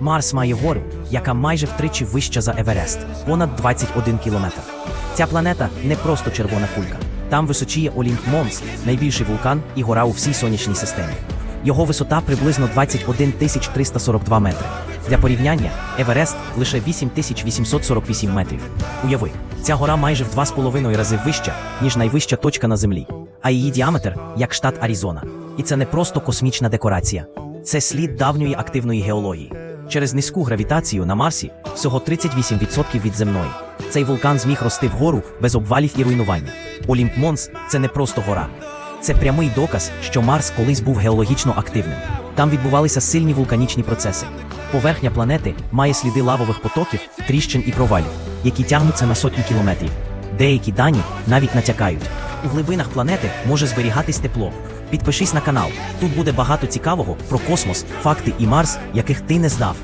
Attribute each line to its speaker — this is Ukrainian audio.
Speaker 1: Марс має гору, яка майже втричі вища за Еверест, понад 21 кілометр. Ця планета не просто червона кулька. Там височіє Олімп Монс, найбільший вулкан і гора у всій сонячній системі. Його висота приблизно 21 тисяч 342 метри. Для порівняння, Еверест лише 8848 метрів. Уяви, ця гора майже в 2,5 рази вища, ніж найвища точка на землі, а її діаметр як штат Аризона. І це не просто космічна декорація, це слід давньої активної геології. Через низьку гравітацію на Марсі всього 38% від земної. Цей вулкан зміг рости вгору без обвалів і руйнування. Олімп Монс це не просто гора. Це прямий доказ, що Марс колись був геологічно активним. Там відбувалися сильні вулканічні процеси. Поверхня планети має сліди лавових потоків, тріщин і провалів, які тягнуться на сотні кілометрів. Деякі дані навіть натякають. У глибинах планети може зберігатись тепло. Підпишись на канал. Тут буде багато цікавого про космос, факти і Марс, яких ти не знав.